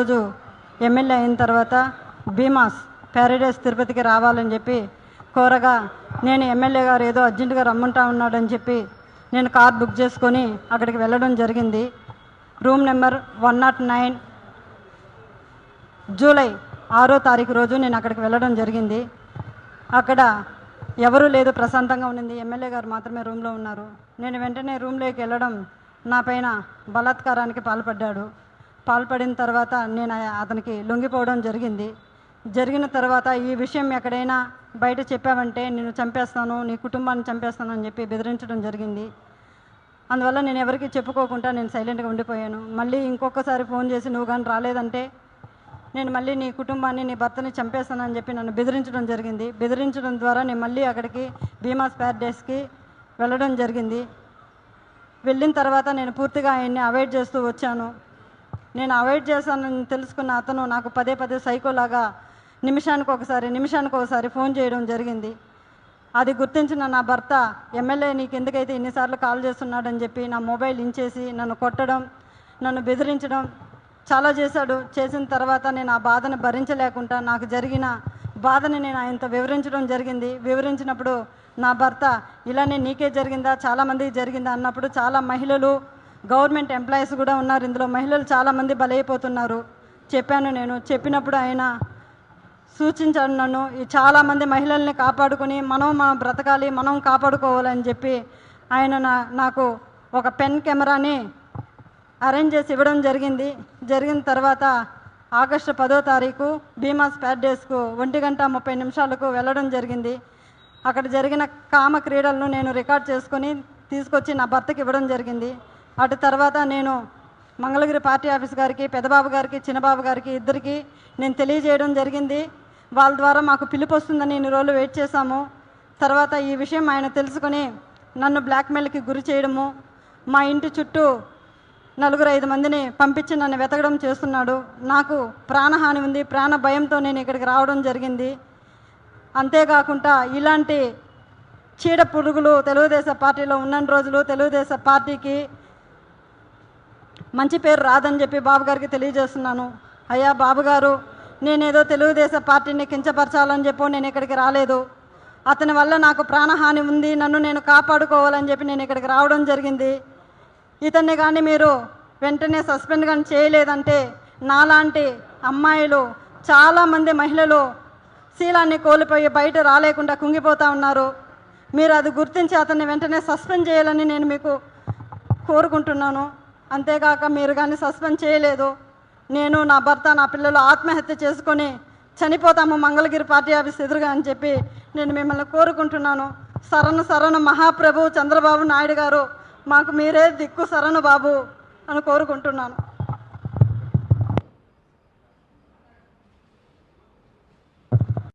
రోజు ఎమ్మెల్యే అయిన తర్వాత భీమాస్ ప్యారడైస్ తిరుపతికి రావాలని చెప్పి కోరగా నేను ఎమ్మెల్యే గారు ఏదో అర్జెంటుగా రమ్మంటా ఉన్నాడని చెప్పి నేను కార్ బుక్ చేసుకొని అక్కడికి వెళ్ళడం జరిగింది. Room number one nought nine July ఆరో తారీఖు రోజు నేను అక్కడికి వెళ్ళడం జరిగింది. అక్కడ ఎవరూ లేదు ప్రశాంతంగా ఉండింది. ఎమ్మెల్యే గారు మాత్రమే రూమ్లో ఉన్నారు. నేను వెంటనే రూమ్లోకి వెళ్ళడం నా పైన బలాత్కారానికి పాల్పడ్డాడు. పాల్పడిన తర్వాత నేను అతనికి లొంగిపోవడం జరిగింది. జరిగిన తర్వాత ఈ విషయం ఎక్కడైనా బయట చెప్పావంటే నేను చంపేస్తాను నీ కుటుంబాన్ని చంపేస్తాను అని చెప్పి బెదిరించడం జరిగింది. అందువల్ల నేను ఎవరికి చెప్పుకోకుండా నేను సైలెంట్గా ఉండిపోయాను. మళ్ళీ ఇంకొకసారి ఫోన్ చేసి నువ్వు కానీ రాలేదంటే నేను మళ్ళీ నీ కుటుంబాన్ని నీ భర్తని చంపేస్తానని చెప్పి నన్ను బెదిరించడం జరిగింది. బెదిరించడం ద్వారా నేను మళ్ళీ అక్కడికి భీమా స్పేర్ డేస్కి వెళ్ళడం జరిగింది. వెళ్ళిన తర్వాత నేను పూర్తిగా ఆయన్ని అవాయిడ్ చేస్తూ వచ్చాను. నేను అవాయిడ్ చేశానని తెలుసుకున్న అతను నాకు పదే పదే సైకోలాగా నిమిషానికి ఒకసారి నిమిషానికి ఒకసారి ఫోన్ చేయడం జరిగింది. అది గుర్తించిన నా భర్త ఎమ్మెల్యే నీకు ఎందుకైతే ఇన్నిసార్లు కాల్ చేస్తున్నాడని చెప్పి నా మొబైల్ ఇంచేసి నన్ను కొట్టడం నన్ను బెదిరించడం చాలా చేశాడు. చేసిన తర్వాత నేను ఆ బాధను భరించలేకుండా నాకు జరిగిన బాధని నేను ఆయనతో వివరించడం జరిగింది. వివరించినప్పుడు నా భర్త ఇలానే నీకే జరిగిందా? చాలామందికి జరిగిందా? అన్నప్పుడు చాలా మహిళలు గవర్నమెంట్ ఎంప్లాయీస్ కూడా ఉన్నారు. ఇందులో మహిళలు చాలామంది బలైపోతున్నారు. చెప్పాను నేను. చెప్పినప్పుడు ఆయన సూచించాడు నన్ను ఈ చాలామంది మహిళల్ని కాపాడుకొని మనం మనం బ్రతకాలి మనం కాపాడుకోవాలని చెప్పి ఆయన నా నాకు ఒక పెన్ కెమెరాని అరేంజ్ చేసి ఇవ్వడం జరిగింది. జరిగిన తర్వాత ఆగస్టు పదో తారీఖు భీమా స్పాట్ డేస్కు ఒంటి గంట ముప్పై నిమిషాలకు వెళ్ళడం జరిగింది. అక్కడ జరిగిన కామ క్రీడలను నేను రికార్డ్ చేసుకొని తీసుకొచ్చి నా భర్తకి ఇవ్వడం జరిగింది. అటు తర్వాత నేను మంగళగిరి పార్టీ ఆఫీస్ గారికి పెదబాబు గారికి చిన్నబాబు గారికి ఇద్దరికి నేను తెలియజేయడం జరిగింది. వాళ్ళ ద్వారా మాకు పిలుపు వస్తుందని ఇన్ని రోజులు వెయిట్ చేశాము. తర్వాత ఈ విషయం ఆయన తెలుసుకొని నన్ను బ్లాక్మెయిల్కి గురి చేయడము మా ఇంటి చుట్టూ నలుగురు ఐదు మందిని పంపించి నన్ను వెతకడం చేస్తున్నాడు. నాకు ప్రాణహాని ఉంది ప్రాణ భయంతో నేను ఇక్కడికి రావడం జరిగింది. అంతేకాకుండా ఇలాంటి చీడ పురుగులు తెలుగుదేశం పార్టీలో ఉన్న రోజులు తెలుగుదేశం పార్టీకి మంచి పేరు రాదని చెప్పి బాబు గారికి తెలియజేస్తున్నాను. అయ్యా బాబుగారు నేనేదో తెలుగుదేశం పార్టీని కించపరచాలని చెప్పో నేను ఇక్కడికి రాలేదు. అతని వల్ల నాకు ప్రాణహాని ఉంది నన్ను నేను కాపాడుకోవాలని చెప్పి నేను ఇక్కడికి రావడం జరిగింది. ఇతన్ని కానీ మీరు వెంటనే సస్పెండ్ కానీ చేయలేదంటే నాలాంటి అమ్మాయిలు చాలామంది మహిళలు శీలాన్ని కోల్పోయి బయట రాలేకుండా కుంగిపోతూ ఉన్నారు. మీరు అది గుర్తించి అతన్ని వెంటనే సస్పెండ్ చేయాలని నేను మీకు కోరుకుంటున్నాను. అంతేకాక మీరు కానీ సస్పెండ్ చేయలేదు. నేను నా భర్త నా పిల్లలు ఆత్మహత్య చేసుకొని చనిపోతాము మంగళగిరి పార్టీ ఆఫీస్ ఎదురుగా అని చెప్పి నేను మిమ్మల్ని కోరుకుంటున్నాను. సరణ సరణ మహాప్రభు చంద్రబాబు నాయుడు గారు మాకు మీరే దిక్కు సరణ బాబు అని కోరుకుంటున్నాను.